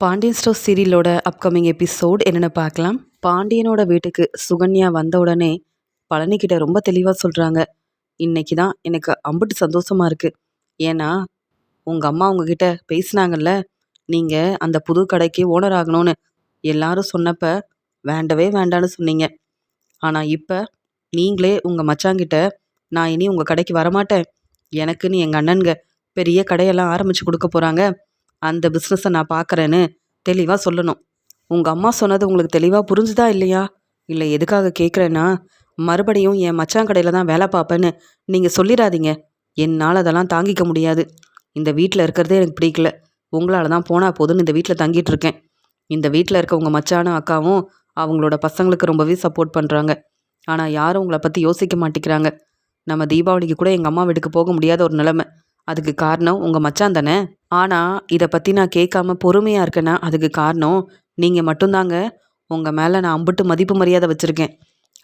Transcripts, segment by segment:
Pandian store சீரியலோட upcoming episode என்னென்னு பார்க்கலாம். பாண்டியனோட வீட்டுக்கு சுகன்யா வந்த உடனே பழனிக்கிட்ட ரொம்ப தெளிவாக சொல்கிறாங்க இன்னைக்கு தான் எனக்கு அம்புட்டு சந்தோஷமாக இருக்குது ஏன்னா உங்கள் அம்மா உங்ககிட்ட பேசினாங்கல்ல நீங்கள் அந்த புது கடைக்கு ஓனர் ஆகணும்னு எல்லாரும் சொன்னப்ப வேண்டவே வேண்டான்னு சொன்னீங்க. ஆனால் இப்போ நீங்களே உங்கள் மச்சாங்கிட்ட நான் இனி உங்கள் கடைக்கு வரமாட்டேன். எனக்குன்னு எங்கள் அண்ணனுங்க பெரிய கடையெல்லாம் ஆரம்பித்து கொடுக்க போகிறாங்க அந்த பிஸ்னஸை நான் பார்க்குறேன்னு தெளிவாக சொல்லணும். உங்கள் அம்மா சொன்னது உங்களுக்கு தெளிவாக புரிஞ்சுதா இல்லையா? இல்லை எதுக்காக கேட்குறேன்னா மறுபடியும் என் மச்சான் கடையில் தான் வேலை பார்ப்பேன்னு நீங்கள் சொல்லிடாதீங்க. என்னால் அதெல்லாம் தாங்கிக்க முடியாது. இந்த வீட்டில் இருக்கிறதே எனக்கு பிடிக்கல. உங்களால் தான் போனால் போதுன்னு இந்த வீட்டில் தங்கிட்டு இருக்கேன். இந்த வீட்டில் இருக்க உங்கள் மச்சானும் அக்காவும் அவங்களோட பசங்களுக்கு ரொம்பவே சப்போர்ட் பண்ணுறாங்க ஆனால் யாரும் உங்களை பற்றி யோசிக்க மாட்டேங்கிறாங்க. நம்ம தீபாவளிக்கு கூட எங்கள் அம்மா வீட்டுக்கு போக முடியாத ஒரு நிலைமை. அதுக்கு காரணம் உங்கள் மச்சான் தானே? ஆனால் இதை பற்றி நான் கேட்காம பொறுமையாக இருக்கேன்னா அதுக்கு காரணம் நீங்கள் மட்டும்தாங்க. உங்கள் மேலே நான் அம்பிட்டு மதிப்பு மரியாதை வச்சுருக்கேன்.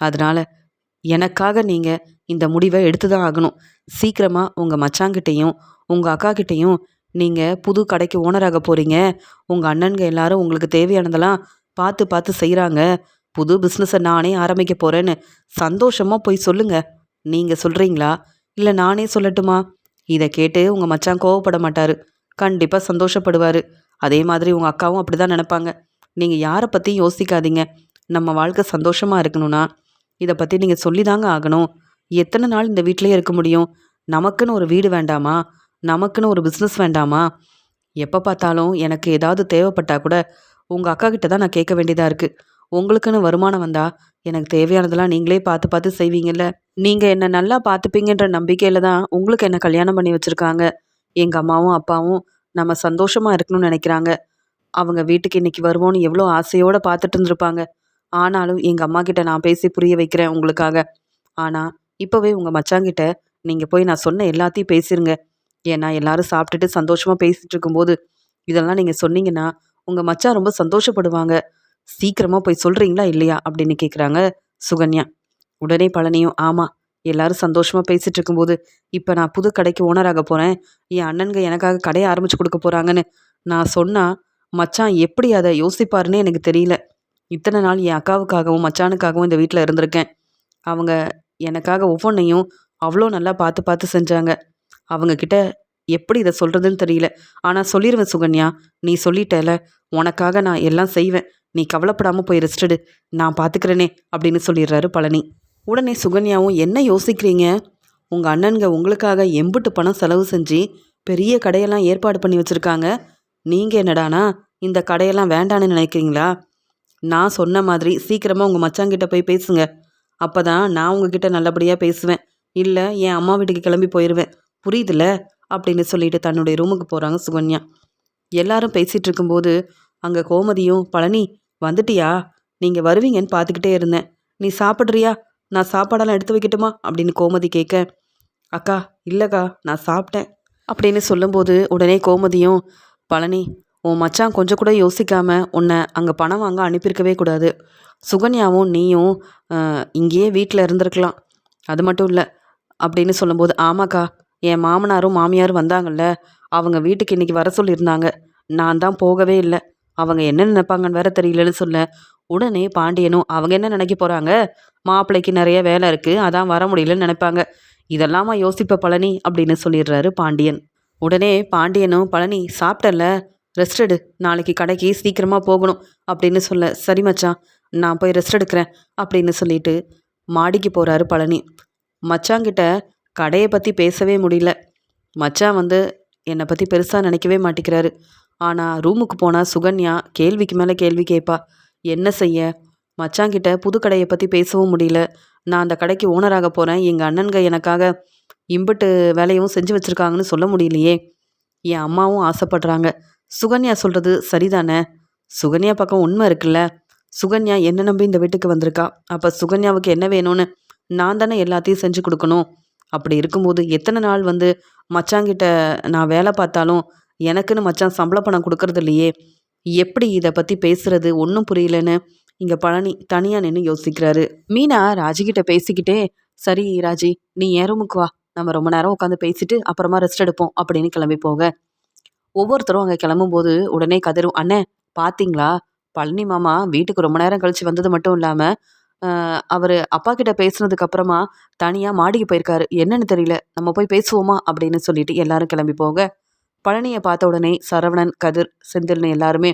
அதனால் எனக்காக நீங்கள் இந்த முடிவை எடுத்து தான் ஆகணும். சீக்கிரமாக உங்கள் மச்சாங்கிட்டேயும் உங்கள் அக்காக்கிட்டேயும் நீங்கள் புது கடைக்கு ஓனராக போகிறீங்க உங்கள் அண்ணன்க எல்லாரும் உங்களுக்கு தேவையானதெல்லாம் பார்த்து பார்த்து செய்கிறாங்க புது பிஸ்னஸை நானே ஆரம்பிக்க போகிறேன்னு சந்தோஷமாக போய் சொல்லுங்கள் நீங்கள் சொல்கிறீங்களா இல்லை நானே சொல்லட்டுமா? இதை கேட்டு உங்கள் மச்சான் கோவப்பட மாட்டார் கண்டிப்பாக சந்தோஷப்படுவார். அதே மாதிரி உங்கள் அக்காவும் அப்படி தான் நினைப்பாங்க. நீங்கள் யாரை பற்றியும் யோசிக்காதீங்க. நம்ம வாழ்க்கை சந்தோஷமாக இருக்கணும்னா இதை பற்றி நீங்கள் சொல்லி தாங்க ஆகணும். எத்தனை நாள் இந்த வீட்டிலேயே இருக்க முடியும்? நமக்குன்னு ஒரு வீடு வேண்டாமா? நமக்குன்னு ஒரு பிஸ்னஸ் வேண்டாமா? எப்போ பார்த்தாலும் எனக்கு ஏதாவது தேவைப்பட்டால் கூட உங்கள் அக்கா கிட்ட தான் நான் கேட்க வேண்டியதாக இருக்குது உங்களுக்குன்னு வருமானம் வந்தா எனக்கு தேவையானதெல்லாம் நீங்களே பார்த்து பார்த்து செய்வீங்கல்ல. நீங்கள் என்னை நல்லா பார்த்துப்பீங்கன்ற நம்பிக்கையில் தான் உங்களுக்கு என்ன கல்யாணம் பண்ணி வச்சுருக்காங்க. எங்கள் அம்மாவும் அப்பாவும் நம்ம சந்தோஷமாக இருக்கணும்னு நினைக்கிறாங்க. அவங்க வீட்டுக்கு இன்றைக்கி வருவோன்னு எவ்வளோ ஆசையோடு பார்த்துட்டு இருந்திருப்பாங்க. ஆனாலும் எங்கள் அம்மா கிட்ட நான் பேசி புரிய வைக்கிறேன் உங்களுக்காக. ஆனால் இப்போவே உங்கள் மச்சாங்கிட்ட நீங்கள் போய் நான் சொன்ன எல்லாத்தையும் பேசிருங்க. ஏன்னா எல்லாரும் சாப்பிட்டுட்டு சந்தோஷமாக பேசிகிட்டு இருக்கும்போது இதெல்லாம் நீங்கள் சொன்னீங்கன்னா உங்கள் மச்சான் ரொம்ப சந்தோஷப்படுவாங்க. சீக்கிரமாக போய் சொல்கிறீங்களா இல்லையா அப்படின்னு கேட்குறாங்க சுகன்யா. உடனே பழனியும் ஆமாம் எல்லாரும் சந்தோஷமாக பேசிகிட்டு இருக்கும்போது இப்போ நான் புது கடைக்கு ஓனராக போகிறேன் என் அண்ணனுங்க எனக்காக கடையை ஆரம்பித்து கொடுக்க போகிறாங்கன்னு நான் சொன்னால் மச்சான் எப்படி அதை யோசிப்பாருன்னு எனக்கு தெரியல. இத்தனை நாள் என் அக்காவுக்காகவும் மச்சானுக்காகவும் இந்த வீட்டில் இருந்திருக்கேன். அவங்க எனக்காக ஒவ்வொன்றையும் அவ்வளோ நல்லா பார்த்து பார்த்து செஞ்சாங்க. அவங்கக்கிட்ட எப்படி இதை சொல்கிறதுன்னு தெரியல. ஆனால் சொல்லிடுவேன் சுகன்யா நீ சொல்லிட்டேல உனக்காக நான் எல்லாம் செய்வேன். நீ கவலைப்படாமல் போய் ரெஸ்டடு நான் பார்த்துக்கிறேனே அப்படின்னு சொல்லிடுறாரு பழனி. உடனே சுகன்யாவும் என்ன யோசிக்கிறீங்க? உங்கள் அண்ணனுங்க உங்களுக்காக எம்புட்டு பணம் செலவு செஞ்சு பெரிய கடையெல்லாம் ஏற்பாடு பண்ணி வச்சுருக்காங்க. நீங்கள் என்னடானா இந்த கடையெல்லாம் வேண்டான்னு நினைக்கிறீங்களா? நான் சொன்ன மாதிரி சீக்கிரமாக உங்கள் மச்சாங்கிட்ட போய் பேசுங்க. அப்போ தான் நான் உங்ககிட்ட நல்லபடியாக பேசுவேன். இல்லை என் அம்மா வீட்டுக்கு கிளம்பி போயிடுவேன் புரியுதுல அப்படின்னு சொல்லிட்டு தன்னுடைய ரூமுக்கு போகிறாங்க சுகன்யா. எல்லாரும் பேசிகிட்டு இருக்கும்போது அங்கே கோமதியும் பழனி வந்துட்டியா? நீங்கள் வருவீங்கன்னு பார்த்துக்கிட்டே இருந்தேன். நீ சாப்பிட்றியா? நான் சாப்பாடெல்லாம் எடுத்து வைக்கட்டுமா? அப்படின்னு கோமதி கேட்க அக்கா இல்லைக்கா நான் சாப்பிட்டேன். அப்படின்னு சொல்லும்போது உடனே கோமதியும் பழனி உன் மச்சான் கொஞ்சம் கூட யோசிக்காம உன்னை அங்கே பணம் வாங்க அனுப்பியிருக்கவே கூடாது. சுகன்யாவும் நீயும் இங்கேயே வீட்டில் இருந்திருக்கலாம். அது மட்டும் இல்லை அப்படின்னு சொல்லும்போது ஆமாக்கா என் மாமனாரும் மாமியாரும் வந்தாங்கல்ல. அவங்க வீட்டுக்கு இன்னைக்கு வர சொல்லியிருந்தாங்க. நான் தான் போகவே இல்லை. அவங்க என்ன நினைப்பாங்கன்னு வேற தெரியலன்னு சொல்ல. உடனே பாண்டியனும் அவங்க என்ன நினைக்க போறாங்க? மாப்பிள்ளைக்கு நிறைய வேலை இருக்கு. அதான் வர முடியலன்னு நினைப்பாங்க. இதெல்லாமா யோசிப்ப பழனி? அப்படின்னு சொல்லிடுறாரு பாண்டியன். உடனே பாண்டியனும் பழனி சாப்பிட்டல ரெஸ்ட் எடு. நாளைக்கு கடைக்கு சீக்கிரமா போகணும். அப்படின்னு சொல்ல சரி மச்சான் நான் போய் ரெஸ்ட் எடுக்கிறேன். அப்படின்னு சொல்லிட்டு மாடிக்கு போறாரு பழனி. மச்சாங்கிட்ட கடையை பற்றி பேசவே முடியல. மச்சான் வந்து என்னை பற்றி பெருசாக நினைக்கவே மாட்டேங்கிறாரு. ஆனால் ரூமுக்கு போனால் சுகன்யா கேள்விக்கு மேலே கேள்வி கேட்பா என்ன செய்ய? மச்சாங்கிட்ட புது கடையை பற்றி பேசவும் முடியல. நான் அந்த கடைக்கு ஓனராக போகிறேன் எங்கள் அண்ணன்க எனக்காக இம்புட்டு வேலையும் செஞ்சு வச்சுருக்காங்கன்னு சொல்ல முடியலையே. என் அம்மாவும் ஆசைப்படுறாங்க. சுகன்யா சொல்கிறது சரிதானே? சுகன்யா பக்கம் உண்மை இருக்குல்ல. சுகன்யா என்ன நம்பி இந்த வீட்டுக்கு வந்திருக்கா? அப்போ சுகன்யாவுக்கு என்ன வேணும்னு நான் தானே எல்லாத்தையும் செஞ்சு கொடுக்கணும். அப்படி இருக்கும்போது எத்தனை நாள் வந்து மச்சாங்கிட்ட நான் வேலை பார்த்தாலும் எனக்குன்னு மச்சான் சம்பள பணம் கொடுக்கறது இல்லையே எப்படி இதை பற்றி பேசுறது? ஒன்றும் புரியலன்னு இங்கே பழனி தனியாக நின்று யோசிக்கிறாரு. மீனா ராஜிக்கிட்ட பேசிக்கிட்டே சரி ராஜி நீ என் ரூமுக்கு வா. நம்ம ரொம்ப நேரம் உட்காந்து பேசிட்டு அப்புறமா ரெஸ்ட் எடுப்போம் அப்படின்னு கிளம்பி போக. ஒவ்வொருத்தரும் அங்கே கிளம்பும்போது உடனே கதரும் அண்ணே பார்த்தீங்களா பழனி மாமா வீட்டுக்கு ரொம்ப நேரம் கழிச்சு வந்தது மட்டும் இல்லாமல் அவர் அப்பா கிட்ட பேசுனதுக்கு அப்புறமா தனியாக மாடிக்கு போயிருக்காரு. என்னன்னு தெரியல. நம்ம போய் பேசுவோமா? அப்படின்னு சொல்லிட்டு எல்லாரும் கிளம்பி போக. பழனியை பார்த்த உடனே சரவணன் கதிர் செந்தில்னு எல்லாருமே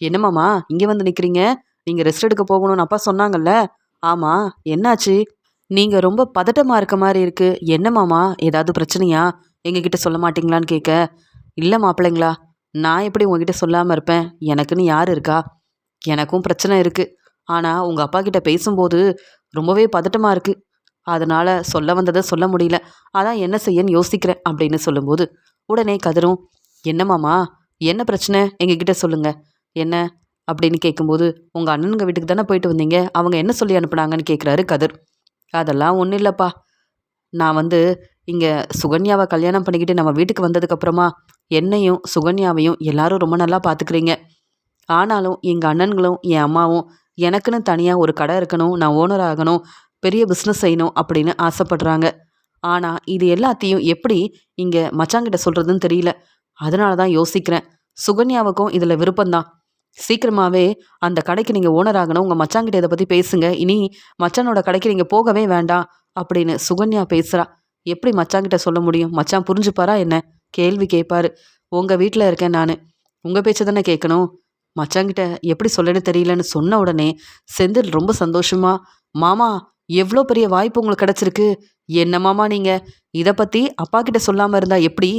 என்னமாமா இங்கே வந்து நிற்கிறீங்க நீங்கள் ரெஸ்ட் எடுக்க போகணும்னு அப்பா சொன்னாங்கல்ல? ஆமாம் என்னாச்சு? நீங்கள் ரொம்ப பதட்டமாக இருக்க மாதிரி இருக்குது என்னம்மாமா ஏதாவது பிரச்சனையா? எங்ககிட்ட சொல்ல மாட்டீங்களான்னு கேட்க இல்லை மாப்பிள்ளைங்களா நான் எப்படி உங்ககிட்ட சொல்லாமல் இருப்பேன்? எனக்குன்னு யார் இருக்கா? எனக்கும் பிரச்சனை இருக்குது ஆனால் உங்கள் அப்பா கிட்ட பேசும்போது ரொம்பவே பதட்டமாக இருக்குது அதனால் சொல்ல வந்ததை சொல்ல முடியல. அதான் என்ன செய்யன்னு யோசிக்கிறேன் அப்படின்னு சொல்லும்போது உடனே கதிரும் என்னமாமா என்ன பிரச்சனை? எங்ககிட்ட சொல்லுங்க. என்ன? அப்படின்னு கேட்கும்போது உங்கள் அண்ணனுங்க வீட்டுக்கு தானே போயிட்டு வந்தீங்க? அவங்க என்ன சொல்லி அனுப்புனாங்கன்னு கேட்குறாரு கதிர். அதெல்லாம் ஒன்றும் இல்லைப்பா. நான் வந்து இங்கே சுகன்யாவை கல்யாணம் பண்ணிக்கிட்டு நம்ம வீட்டுக்கு வந்ததுக்கப்புறமா என்னையும் சுகன்யாவையும் எல்லாரும் ரொம்ப நல்லா பார்த்துக்கிறீங்க ஆனாலும் எங்கள் அண்ணன்களும் என் அம்மாவும் எனக்குன்னு தனியாக ஒரு கடை இருக்கணும் நான் ஓனர் ஆகணும் பெரிய பிஸ்னஸ் செய்யணும் அப்படின்னு ஆசைப்படுறாங்க. ஆனால் இது எல்லாத்தையும் எப்படி இங்கே மச்சாங்கிட்ட சொல்கிறதுன்னு தெரியல. அதனால தான் யோசிக்கிறேன். சுகன்யாவுக்கும் இதில் விருப்பம்தான். சீக்கிரமாகவே அந்த கடைக்கு நீங்கள் ஓனர் ஆகணும். உங்கள் மச்சாங்கிட்ட இதை பற்றி பேசுங்க. இனி மச்சானோட கடைக்கு நீங்கள் போகவே வேண்டாம் அப்படின்னு சுகன்யா பேசுகிறா எப்படி மச்சாங்கிட்ட சொல்ல முடியும்? மச்சான் புரிஞ்சுப்பாரா என்ன? கேள்வி கேட்பாரு. உங்கள் வீட்டில் இருக்கேன் நான். உங்கள் பேச்சை தானே கேட்கணும்? மச்சாங்கிட்ட எப்படி சொல்லன்னு தெரியலன்னு சொன்ன உடனே செந்தில் ரொம்ப சந்தோஷமா மாமா எவ்வளோ பெரிய வாய்ப்பு உங்களுக்கு கிடச்சிருக்கு? என்னமாமா நீங்கள் இதை பற்றி அப்பா கிட்ட சொல்லாமல் இருந்தா எப்படி?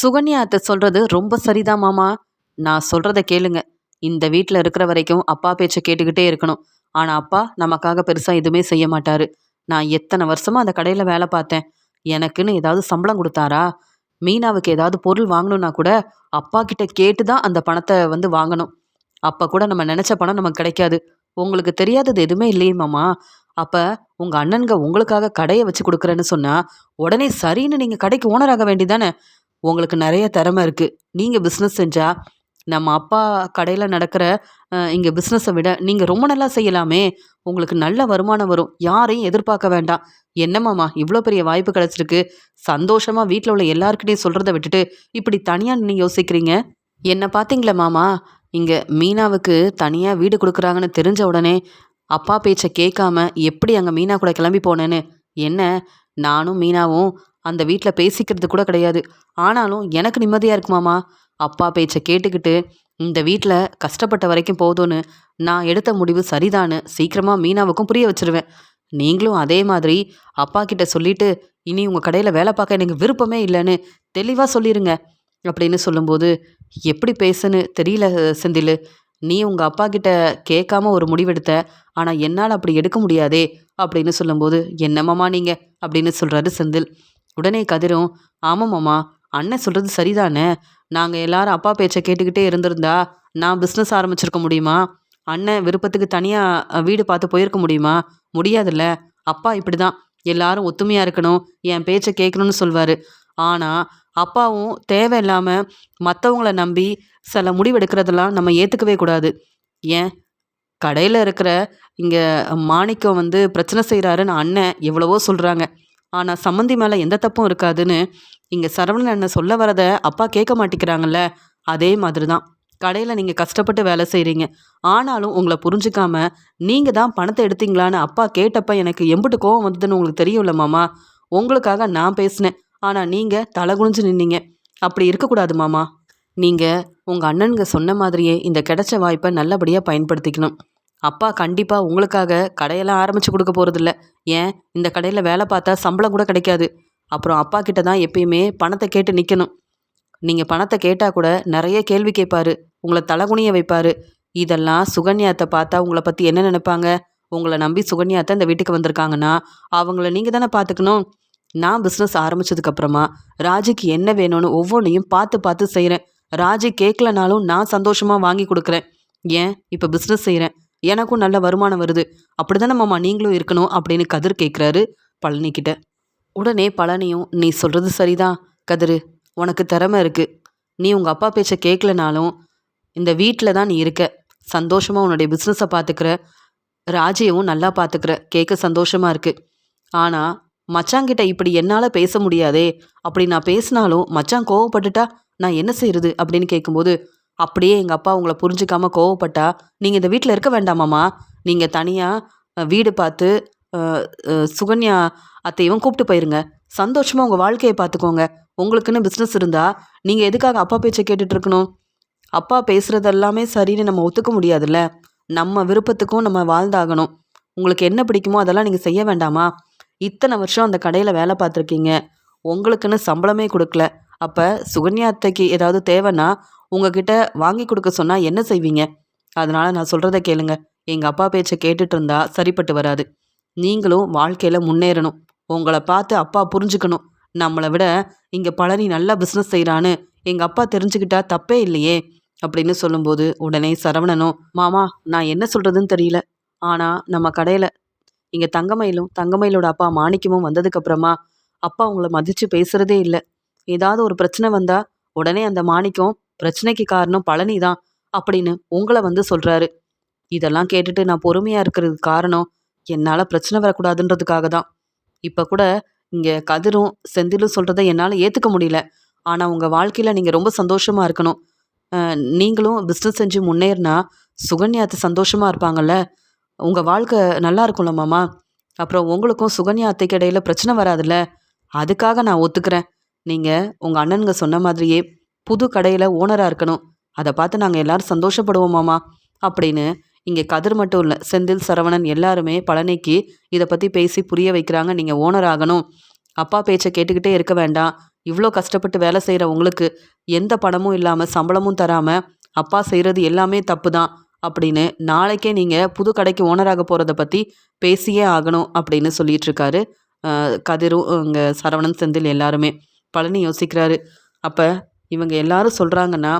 சுகன்யா அத்தை சொல்கிறது ரொம்ப சரிதான் மாமா. நான் சொல்கிறத கேளுங்க. இந்த வீட்டில் இருக்கிற வரைக்கும் அப்பா பேச்சை கேட்டுக்கிட்டே இருக்கணும். ஆனால் அப்பா நமக்காக பெருசாக எதுவுமே செய்ய மாட்டார். நான் எத்தனை வருஷமா அந்த கடையில் வேலை பார்த்தேன். எனக்குன்னு ஏதாவது சம்பளம் கொடுத்தாரா? மீனாவுக்கு ஏதாவது பொருள் வாங்கணும்னா கூட அப்பா கிட்ட கேட்டு தான் அந்த பணத்தை வந்து வாங்கணும். அப்போ கூட நம்ம நினச்ச பணம் நமக்கு கிடைக்காது. உங்களுக்கு தெரியாதது எதுவுமே இல்லையே மாமா. அப்ப உங்க அண்ணன்க உங்களுக்காக கடையை வச்சு கொடுக்குறேன்னு சொன்னா உடனே சரின்னு நீங்க கடைக்கு ஓனராக வேண்டிதானே உங்களுக்கு நிறைய திறமை இருக்கு. நீங்க பிஸ்னஸ் செஞ்சா நம்ம அப்பா கடையில் நடக்கிற இங்கே பிஸ்னஸை விட நீங்கள் ரொம்ப நல்லா செய்யலாமே. உங்களுக்கு நல்ல வருமானம் வரும். யாரையும் எதிர்பார்க்க வேண்டாம். என்னம்மாமா இவ்வளோ பெரிய வாய்ப்பு கிடச்சிருக்கு. சந்தோஷமாக வீட்டில் உள்ள எல்லாருக்கிட்டையும் சொல்கிறத விட்டுட்டு இப்படி தனியாக நீ யோசிக்கிறீங்க? என்னை பார்த்தீங்களா மாமா? இங்கே மீனாவுக்கு தனியாக வீடு கொடுக்குறாங்கன்னு தெரிஞ்ச உடனே அப்பா பேச்சை கேட்காம எப்படி அங்கே மீனா கூட கிளம்பி போனேன்னு? என்ன? நானும் மீனாவும் அந்த வீட்டில் பேசிக்கிறது கூட கிடையாது. ஆனாலும் எனக்கு நிம்மதியாக இருக்குமாமா அப்பா பேச்சை கேட்டுக்கிட்டு இந்த வீட்டில் கஷ்டப்பட்ட வரைக்கும் போதும்னு நான் எடுத்த முடிவு சரிதான்னு சீக்கிரமாக மீனாவுக்கும் புரிய வச்சிருவேன். நீங்களும் அதே மாதிரி அப்பா கிட்ட சொல்லிட்டு இனி உங்கள் கடையில் வேலை பார்க்க எனக்கு விருப்பமே இல்லைன்னு தெளிவாக சொல்லிடுங்க அப்படின்னு சொல்லும்போது எப்படி பேசுன்னு தெரியல செந்தில். நீ உங்க அப்பா கிட்ட கேட்காம ஒரு முடிவெடுத்த ஆனால் என்னால் அப்படி எடுக்க முடியாதே அப்படின்னு சொல்லும்போது என்னமாமா நீங்க? அப்படின்னு சொல்றாரு செந்தில். உடனே கதிரும் ஆமாமாமா அண்ணன் சொல்றது சரிதானே? நாங்கள் எல்லாரும் அப்பா பேச்சை கேட்டுக்கிட்டே இருந்திருந்தா நான் பிஸ்னஸ் ஆரம்பிச்சிருக்க முடியுமா? அண்ணன் விருப்பத்துக்கு தனியாக வீடு பார்த்து போயிருக்க முடியுமா? முடியாதுல்ல. அப்பா இப்படி தான் எல்லாரும் ஒத்துமையாக இருக்கணும் என் பேச்சை கேட்கணும்னு சொல்வார். ஆனால் அப்பாவும் தேவையில்லாமல் மற்றவங்கள நம்பி சில முடிவெடுக்கிறதெல்லாம் நம்ம ஏற்றுக்கவே கூடாது. ஏன்? கடையில் இருக்கிற இங்கே மாணிக்கம் வந்து பிரச்சனை செய்கிறாருன்னு அண்ணன் எவ்வளவோ சொல்கிறாங்க ஆனால் சம்மந்தி மேலே எந்த தப்பும் இருக்காதுன்னு இங்கே சரவணன் அண்ணன் சொல்ல வரதை அப்பா கேட்க மாட்டேங்கிறாங்கல்ல அதே மாதிரி தான் கடையில் நீங்கள் கஷ்டப்பட்டு வேலை செய்கிறீங்க ஆனாலும் உங்களை புரிஞ்சுக்காம நீங்கள் தான் பணத்தை எடுத்தீங்களான்னு அப்பா கேட்டப்ப எனக்கு எம்பிட்டு கோவம் வந்ததுன்னு உங்களுக்கு தெரியும்ல மாமா? உங்களுக்காக நான் பேசினேன். ஆனால் நீங்கள் தலை குனிஞ்சு நின்னீங்க. அப்படி இருக்கக்கூடாது மாமா. நீங்கள் உங்கள் அண்ணனுங்க சொன்ன மாதிரியே இந்த கிடைச்ச வாய்ப்பை நல்லபடியாக பயன்படுத்திக்கணும். அப்பா கண்டிப்பாக உங்களுக்காக கடையெல்லாம் ஆரம்பித்து கொடுக்க போகிறதில்ல ஏன்? இந்த கடையில் வேலை பார்த்தா சம்பளம் கூட கிடைக்காது. அப்புறம் அப்பா கிட்ட தான் எப்பயுமே பணத்தை கேட்டு நிற்கணும் நீங்கள் பணத்தை கேட்டால் கூட நிறைய கேள்வி கேட்பார். உங்களை தலைகுனிய வைப்பார். இதெல்லாம் சுகன்யாத்தை பார்த்தா உங்களை பற்றி என்ன நினைப்பாங்க? உங்களை நம்பி சுகன்யாத்தை இந்த வீட்டுக்கு வந்திருக்காங்கன்னா அவங்கள நீங்கள் தானே பார்த்துக்கணும். நான் பிஸ்னஸ் ஆரம்பிச்சதுக்கப்புறமா ராஜுக்கு என்ன வேணும்னு ஒவ்வொன்றையும் பார்த்து பார்த்து செய்கிறேன் ராஜு கேட்கலனாலும் நான் சந்தோஷமாக வாங்கி கொடுக்குறேன். ஏன்? இப்போ பிஸ்னஸ் செய்கிறேன் எனக்கும் நல்ல வருமானம் வருது. அப்படிதானே மாமா நீங்களும் இருக்கணும் அப்படின்னு கதிர் கேட்குறாரு பழனிக்கிட்ட உடனே பழனியும் நீ சொல்கிறது சரிதான் கதிரு. உனக்கு திறமை இருக்குது நீ உங்கள் அப்பா பேச்சை கேட்கலனாலும் இந்த வீட்டில் தான் நீ இருக்க. சந்தோஷமாக உன்னுடைய பிஸ்னஸை பார்த்துக்கிற ராஜையும் நல்லா பார்த்துக்கிற கேட்க சந்தோஷமாக இருக்குது ஆனால் மச்சாங்கிட்ட இப்படி என்னால் பேச முடியாதே. அப்படி நான் பேசினாலும் மச்சான் கோவப்பட்டுட்டா நான் என்ன செய்யறது அப்படின்னு கேட்கும்போது அப்படியே எங்கள் அப்பா உங்களை புரிஞ்சுக்காம கோவப்பட்டா நீங்கள் இந்த வீட்டில் இருக்க வேண்டாமாம்மா நீங்கள் தனியாக வீடு பார்த்து சுகன்யா அத்தையும் கூப்பிட்டு போயிருங்க. சந்தோஷமாக உங்கள் வாழ்க்கையை பார்த்துக்கோங்க. உங்களுக்குன்னு பிஸ்னஸ் இருந்தால் நீங்கள் எதுக்காக அப்பா பேச்சை கேட்டுட்டு இருக்கணும்? அப்பா பேசுகிறது எல்லாமே சரின்னு நம்ம ஒத்துக்க முடியாதுல்ல. நம்ம விருப்பத்துக்கும் நம்ம வாழ்ந்தாகணும். உங்களுக்கு என்ன பிடிக்குமோ அதெல்லாம் நீங்கள் செய்ய வேண்டாமா? இத்தனை வருஷம் அந்த கடையில் வேலை பார்த்துருக்கீங்க. உங்களுக்குன்னு சம்பளமே கொடுக்கல. அப்போ சுகன்யா அத்தைக்கு ஏதாவது தேவைன்னா உங்ககிட்ட வாங்கி கொடுக்க சொன்னால் என்ன செய்வீங்க? அதனால் நான் சொல்கிறத கேளுங்க. எங்கள் அப்பா பேச்சை கேட்டுட்டு இருந்தா சரிப்பட்டு வராது. நீங்களும் வாழ்க்கையில் முன்னேறணும். உங்களை பார்த்து அப்பா புரிஞ்சுக்கணும். நம்மளை விட இங்கே பழனி நல்லா பிஸ்னஸ் செய்கிறான்னு எங்கள் அப்பா தெரிஞ்சுக்கிட்டா தப்பே இல்லையே அப்படின்னு சொல்லும்போது உடனே சரவணனும் மாமா நான் என்ன சொல்கிறதுன்னு தெரியல. ஆனால் நம்ம கடையில் இங்கே தங்கமயிலும் தங்கமயிலோட அப்பா மாணிக்கமும் வந்ததுக்கப்புறமா அப்பா உங்களை மதித்து பேசுகிறதே இல்லை. ஏதாவது ஒரு பிரச்சனை வந்தால் உடனே அந்த மாணிக்கம் பிரச்சனைக்கு காரணம் பழனி தான் அப்படின்னு உங்களை வந்து சொல்கிறாரு இதெல்லாம் கேட்டுட்டு நான் பொறுமையாக இருக்கிறதுக்கு காரணம் என்னால் பிரச்சனை வரக்கூடாதுன்றதுக்காக தான். இப்போ கூட இங்கே கதிரும் செந்திலும் சொல்கிறத என்னால் ஏற்றுக்க முடியல. ஆனால் உங்கள் வாழ்க்கையில் நீங்கள் ரொம்ப சந்தோஷமாக இருக்கணும். நீங்களும் பிஸ்னஸ் செஞ்சு முன்னேறினா சுகன்யாத்து சந்தோஷமாக இருப்பாங்கல்ல. உங்கள் வாழ்க்கை நல்லா இருக்கும்ல மாமா. அப்புறம் உங்களுக்கும் சுகன்யா அத்தைக்கு இடையில பிரச்சனை வராதுல்ல? அதுக்காக நான் ஒத்துக்கிறேன். நீங்கள் உங்கள் அண்ணனுங்க சொன்ன மாதிரியே புது கடையில் ஓனராக இருக்கணும். அதை பார்த்து நாங்கள் எல்லாரும் சந்தோஷப்படுவோம் மாமா. அப்படின்னு இங்கே கதிர் மட்டும் இல்லை செந்தில் சரவணன் எல்லாருமே பழனிக்கு இதை பற்றி பேசி புரிய வைக்கிறாங்க. நீங்கள் ஓனர் ஆகணும். அப்பா பேச்சை கேட்டுக்கிட்டே இருக்க வேண்டாம். இவ்வளோ கஷ்டப்பட்டு வேலை செய்கிற உங்களுக்கு எந்த பணமும் இல்லாமல் சம்பளமும் தராமல் அப்பா செய்கிறது எல்லாமே தப்பு தான் அப்படின்னு நாளைக்கே நீங்கள் புது கடைக்கு ஓனராக போகிறத பற்றி பேசியே ஆகணும் அப்படின்னு சொல்லிகிட்ருக்காரு கதிரும் இங்கே சரவணன் செந்தில் எல்லாருமே. பழனி யோசிக்கிறாரு. அப்போ இவங்க எல்லாரும் சொல்கிறாங்கன்னா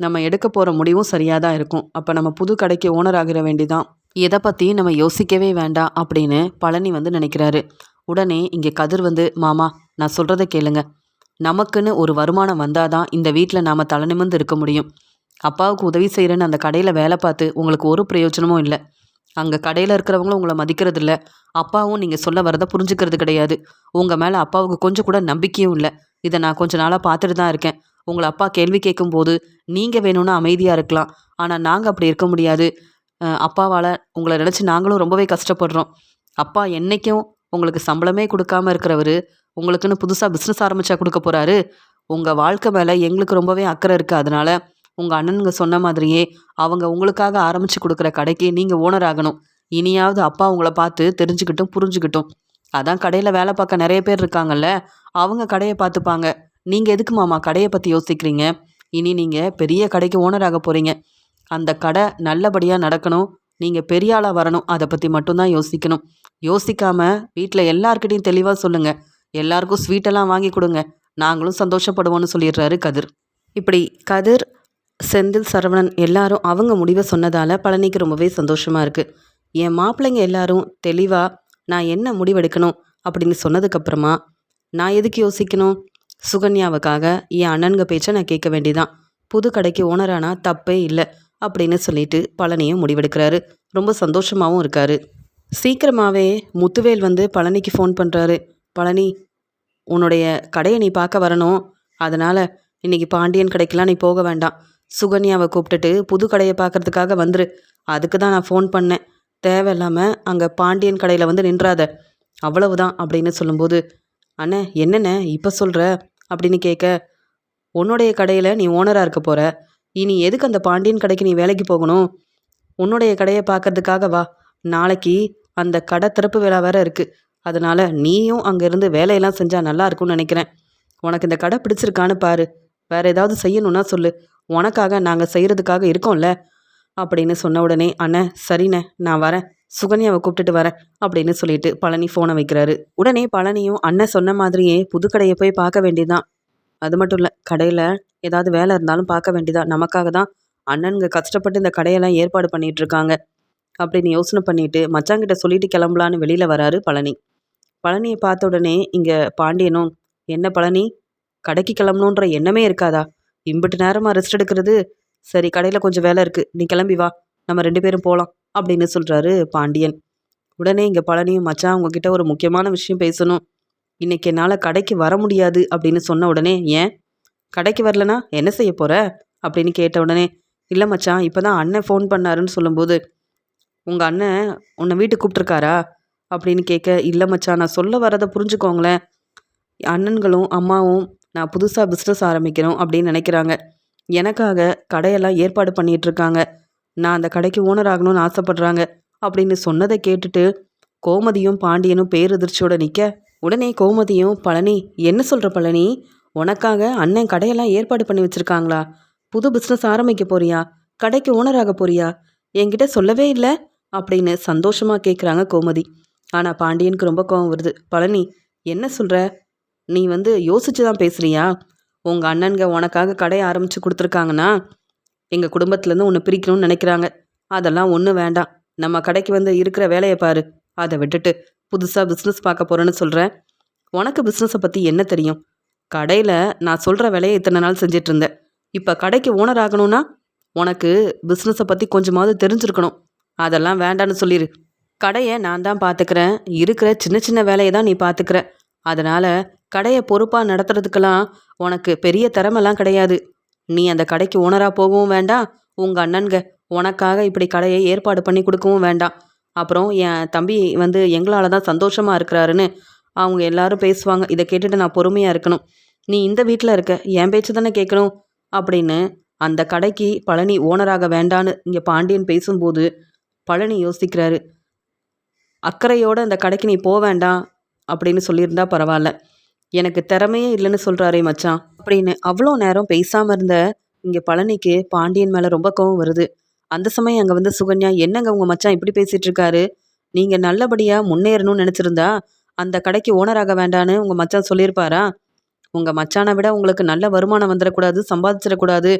நம்ம எடுக்க போகிற முடிவும் சரியாக தான் இருக்கும். அப்போ நம்ம புது கடைக்கு ஓனர் ஆகிற வேண்டிதான். எதை பற்றி நம்ம யோசிக்கவே வேண்டாம் அப்படின்னு பழனி வந்து நினைக்கிறாரு. உடனே இங்கே கதிர் வந்து மாமா நான் சொல்கிறத கேளுங்க. நமக்குன்னு ஒரு வருமானம் வந்தால் தான் இந்த வீட்டில் நாம் தலை நிமிர்ந்து இருக்க முடியும். அப்பாவுக்கு உதவி செய்கிறேன்னு அந்த கடையில் வேலை பார்த்து உங்களுக்கு ஒரு பிரயோஜனமும் இல்லை. அங்கே கடையில் இருக்கிறவங்களும் உங்களை மதிக்கிறது இல்லை. அப்பாவும் நீங்கள் சொல்ல வரதை புரிஞ்சுக்கிறது கிடையாது. உங்கள் மேலே அப்பாவுக்கு கொஞ்சம் கூட நம்பிக்கையும் இல்லை. இதை நான் கொஞ்ச நாளாக பார்த்துட்டு தான் இருக்கேன். உங்களை அப்பா கேள்வி கேட்கும்போது நீங்கள் வேணும்னா அமைதியாக இருக்கலாம். ஆனால் நாங்கள் அப்படி இருக்க முடியாது. அப்பாவால் உங்களை நினச்சி நாங்களும் ரொம்பவே கஷ்டப்படுறோம். அப்பா என்றைக்கும் உங்களுக்கு சம்பளமே கொடுக்காம இருக்கிறவர் உங்களுக்குன்னு புதுசாக பிஸ்னஸ் ஆரம்பித்தா கொடுக்க போகிறாரு உங்கள் வாழ்க்கை மேலே எங்களுக்கு ரொம்பவே அக்கறை இருக்குது அதனால் உங்கள் அண்ணனுங்க சொன்ன மாதிரியே அவங்க உங்களுக்காக ஆரம்பித்து கொடுக்குற கடைக்கு நீங்கள் ஓனர் ஆகணும். இனியாவது அப்பா உங்களை பார்த்து தெரிஞ்சுக்கிட்டும் புரிஞ்சுக்கிட்டும். அதான் கடையில் வேலை பார்க்க நிறைய பேர் இருக்காங்கல்ல அவங்க கடையை பார்த்துப்பாங்க. நீங்கள் எதுக்கு மாமா கடையை பற்றி யோசிக்கிறீங்க? இனி நீங்கள் பெரிய கடைக்கு ஓனர் ஆக போகிறீங்க அந்த கடை நல்லபடியாக நடக்கணும். நீங்கள் பெரிய ஆளாக வரணும். அதை பற்றி மட்டும்தான் யோசிக்கணும். யோசிக்காமல் வீட்டில் எல்லாருக்கிட்டையும் தெளிவாக சொல்லுங்கள் எல்லாருக்கும் ஸ்வீட்டெல்லாம் வாங்கி கொடுங்க. நாங்களும் சந்தோஷப்படுவோன்னு சொல்லிடுறாரு கதிர். இப்படி கதிர் செந்தில் சரவணன் எல்லாரும் அவங்க முடிவை சொன்னதால் பழனிக்கு ரொம்பவே சந்தோஷமாக இருக்குது என் மாப்பிள்ளைங்க எல்லாரும் தெளிவாக நான் என்ன முடிவெடுக்கணும்? அப்படின்னு சொன்னதுக்கப்புறமா நான் எதுக்கு யோசிக்கணும்? சுகன்யாவுக்காக என் அண்ணனுங்க பேச்சை நான் கேட்க வேண்டியதான் புது கடைக்கு ஓனரானா தப்பே இல்லை அப்படின்னு சொல்லிட்டு பழனியும் முடிவெடுக்கிறாரு. ரொம்ப சந்தோஷமாகவும் இருக்காரு. சீக்கிரமாகவே முத்துவேல் வந்து பழனிக்கு ஃபோன் பண்ணுறாரு பழனி உன்னுடைய கடையை நீ பார்க்க வரணும். அதனால் இன்றைக்கி பாண்டியன் கடைக்கெல்லாம் நீ போக வேண்டாம். சுகன்யாவை கூப்பிட்டுட்டு புது கடையை பார்க்கறதுக்காக வந்துரு. அதுக்கு தான் நான் ஃபோன் பண்ணேன். தேவையில்லாமல் அங்கே பாண்டியன் கடையில் வந்து நின்றாத. அவ்வளவுதான் அப்படின்னு சொல்லும்போது அண்ணே என்னண்ணே இப்போ சொல்கிற அப்படின்னு கேட்க உன்னுடைய கடையில் நீ ஓனராக இருக்க போகிற இனி எதுக்கு அந்த பாண்டியன் கடைக்கு நீ வேலைக்கு போகணும்? உன்னுடைய கடையை பார்க்கறதுக்காக வா. நாளைக்கு அந்த கடை திறப்பு விழா வேற இருக்குது அதனால் நீயும் அங்கேருந்து வேலையெல்லாம் செஞ்சால் நல்லா இருக்கும்னு நினைக்கிறேன். உனக்கு இந்த கடை பிடிச்சிருக்கான்னு பாரு. வேற ஏதாவது செய்யணும்னா சொல்லு. உனக்காக நாங்கள் செய்கிறதுக்காக இருக்கோம்ல? அப்படின்னு சொன்ன உடனே அண்ணன் சரிண்ணே நான் வரேன். சுகன்யாவை கூப்பிட்டுட்டு வரேன் அப்படின்னு சொல்லிட்டு பழனி ஃபோனை வைக்கிறாரு. உடனே பழனியும் அண்ணன் சொன்ன மாதிரியே புது கடையை போய் பார்க்க வேண்டியதுதான். அது மட்டும் இல்லை கடையில் ஏதாவது வேலை இருந்தாலும் பார்க்க வேண்டியதான் நமக்காக தான் அண்ணனுங்க கஷ்டப்பட்டு இந்த கடையெல்லாம் ஏற்பாடு பண்ணிட்டு இருக்காங்க அப்படின்னு யோசனை பண்ணிட்டு மச்சாங்கிட்ட சொல்லிட்டு கிளம்பலான்னு வெளியில் வராரு பழனி. பழனியை பார்த்த உடனே இங்கே பாண்டியனும் என்ன பழனி? கடைக்கு கிளம்பணுன்ற எண்ணமே இருக்காதா? இம்பிட்டு நேரமாக ரெஸ்ட் எடுக்கிறது. சரி கடையில் கொஞ்சம் வேலை இருக்குது நீ கிளம்பி வா. நம்ம ரெண்டு பேரும் போகலாம் அப்படின்னு சொல்கிறாரு பாண்டியன். உடனே இங்கே பழனியும் மச்சான் உங்ககிட்ட ஒரு முக்கியமான விஷயம் பேசணும். இன்னைக்கு என்னால் கடைக்கு வர முடியாது அப்படின்னு சொன்ன உடனே ஏன்? கடைக்கு வரலனா என்ன செய்ய போகிற அப்படின்னு கேட்ட உடனே இல்லை மச்சான் இப்போ தான் அண்ணன் ஃபோன் பண்ணாருன்னு சொல்லும்போது உங்கள் அண்ணன் உன்னை வீட்டுக்கு கூப்பிட்ருக்காரா அப்படின்னு கேட்க இல்லை மச்சான் நான் சொல்ல வரதை புரிஞ்சுக்கோங்களேன். அண்ணன்களும் அம்மாவும் நான் புதுசாக பிஸ்னஸ் ஆரம்பிக்கணும் அப்படின்னு நினைக்கிறாங்க. எனக்காக கடையெல்லாம் ஏற்பாடு பண்ணிகிட்ருக்காங்க இருக்காங்க. நான் அந்த கடைக்கு ஓனர் ஆகணும்னு ஆசைப்பட்றாங்க. அப்படின்னு சொன்னதை கேட்டுட்டு கோமதியும் பாண்டியனும் பேரதிர்ச்சியோடு நிற்க உடனே கோமதியும் பழனி என்ன சொல்கிற பழனி? உனக்காக அண்ணன் கடையெல்லாம் ஏற்பாடு பண்ணி வச்சுருக்காங்களா? புது பிஸ்னஸ் ஆரம்பிக்க போறியா? கடைக்கு ஓனர் ஆக போறியா? என்கிட்ட சொல்லவே இல்லை? அப்படின்னு சந்தோஷமாக கேட்குறாங்க கோமதி. ஆனால் பாண்டியனுக்கு ரொம்ப கோவம் வருது. பழனி என்ன சொல்கிற நீ வந்து யோசிச்சு தான் பேசுறியா? உங்கள் அண்ணன்க உனக்காக கடையை ஆரம்பித்து கொடுத்துருக்காங்கன்னா எங்கள் குடும்பத்துலேருந்து உன்னை பிரிக்கணும்னு நினைக்கிறாங்க. அதெல்லாம் ஒன்றும் வேண்டாம். நம்ம கடைக்கு வந்து இருக்கிற வேலையை பாரு. அதை விட்டுட்டு புதுசாக பிஸ்னஸ் பார்க்க போகிறேன்னு சொல்கிறேன் உனக்கு பிஸ்னஸை பற்றி என்ன தெரியும்? கடையில் நான் சொல்கிற வேலையை இத்தனை நாள் செஞ்சிட்டு இருந்தேன். இப்போ கடைக்கு ஓனர் ஆகணும்னா உனக்கு பிஸ்னஸை பற்றி கொஞ்சமாவது தெரிஞ்சிருக்கணும். அதெல்லாம் வேண்டான்னு சொல்லிடு கடையை நான் தான் பார்த்துக்கிறேன். இருக்கிற சின்ன சின்ன வேலையை தான் நீ பார்த்துக்கிற. அதனால் கடையை பொறுப்பாக நடத்துறதுக்கெல்லாம் உனக்கு பெரிய திறமெல்லாம் கிடையாது. நீ அந்த கடைக்கு ஓனராக போகவும் வேண்டாம். உங்கள் அண்ணன்க உனக்காக இப்படி கடையை ஏற்பாடு பண்ணி கொடுக்கவும் வேண்டாம். அப்புறம் என் தம்பி வந்து எங்களால் தான் சந்தோஷமாக இருக்கிறாருன்னு அவங்க எல்லாரும் பேசுவாங்க. இதை கேட்டுட்டு நான் பொறுமையாக இருக்கணும். நீ இந்த வீட்டில் இருக்க என் பேச்சு தானே கேட்கணும்? அப்படின்னு அந்த கடைக்கு பழனி ஓனராக வேண்டான்னு இங்கே பாண்டியன் பேசும்போது பழனி யோசிக்கிறாரு. அக்கறையோடு அந்த கடைக்கு நீ போக வேண்டாம். அப்படின்னு சொல்லியிருந்தா பரவாயில்ல. எனக்கு திறமையே இல்லைன்னு சொல்கிறாரே மச்சான். அப்படின்னு அவ்வளோ நேரம் பேசாமல் இருந்த இங்கே பழனிக்கு பாண்டியன் மேலே ரொம்ப கோவம் வருது. அந்த சமயம் அங்கே வந்து சுகன்யா என்னங்க உங்கள் மச்சான் இப்படி பேசிகிட்டு இருக்காரு? நீங்கள் நல்லபடியாக முன்னேறணும்னு நினச்சிருந்தா அந்த கடைக்கு ஓனராக வேண்டான்னு உங்கள் மச்சான் சொல்லியிருப்பாரா? உங்கள் மச்சானை விட உங்களுக்கு நல்ல வருமானம் வந்துடக்கூடாது சம்பாதிச்சிடக்கூடாது.